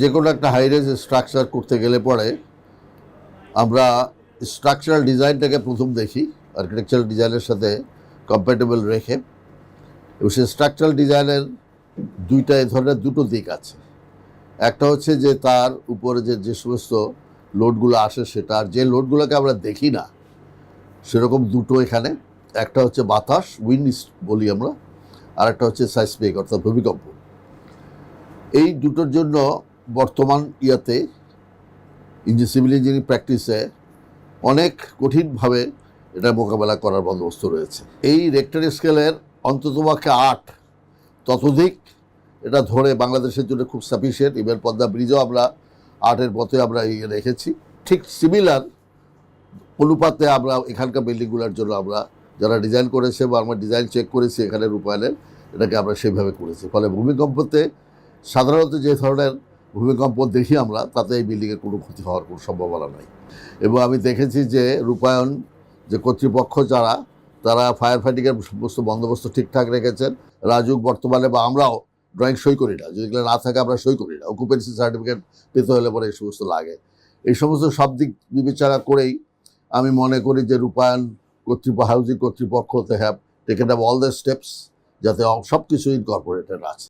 যে কোনো একটা হাইরেজ স্ট্রাকচার করতে গেলে পরে আমরা স্ট্রাকচারাল ডিজাইনটাকে প্রথম দেখি আর্কিটেকচারাল ডিজাইনের সাথে কম্প্যাটেবল রেখে। এবং সেই স্ট্রাকচারাল ডিজাইনের দুইটা এ ধরনের দুটো দিক আছে। একটা হচ্ছে যে তার উপরে যে যে সমস্ত লোডগুলো আসে সেটা, আর যে লোডগুলোকে আমরা দেখি না, সেরকম দুটো এখানে। একটা হচ্ছে বাতাস উইন্ড বলি আমরা, আর একটা হচ্ছে সাইসমিক অর্থাৎ ভূমিকম্প। এই দুটোর জন্য বর্তমান ইয়াতে ইঞ্জি সিভিল ইঞ্জিনিয়ারিং প্র্যাকটিসে অনেক কঠিনভাবে এটা মোকাবেলা করার বন্দোবস্ত রয়েছে। এই রেক্টর স্কেলের অন্ততপক্ষে আট ততোধিক এটা ধরে বাংলাদেশের জন্য খুব সাফিসিয়েন্ট ইভেন পদ্মা ব্রিজও আমরা আটের পথে আমরা ইয়ে রেখেছি। ঠিক সিমিলার অনুপাতে আমরা এখানকার বিল্ডিংগুলোর জন্য আমরা যারা ডিজাইন করেছে বা আমরা ডিজাইন চেক করেছি এখানে রূপায়ণের, এটাকে আমরা সেইভাবে করেছি। ফলে ভূমিকম্পতে সাধারণত যে ধরনের ভূমিকম্প দেখি আমরা, তাতে এই বিল্ডিংয়ের কোনো ক্ষতি হওয়ার কোনো সম্ভাবনা নাই। এবং আমি দেখেছি যে রূপায়ণ, যে কর্তৃপক্ষ যারা, তারা ফায়ার ফাইটিংয়ের সমস্ত বন্দোবস্ত ঠিকঠাক রেখেছেন। রাজুক বর্তমানে বা আমরাও ড্রয়িং সই করি না। যদি না থাকে, আমরা সই করি না। অকুপেন্সি সার্টিফিকেট পেতে হলে পরে এই সমস্ত লাগে। এই সমস্ত সব দিক বিবেচনা করেই আমি মনে করি যে রূপায়ণ কর্তৃপক্ষ হাউজিং কর্তৃপক্ষ have taken up all the steps যাতে সব কিছু ইনকর্পোরেটেড আছে।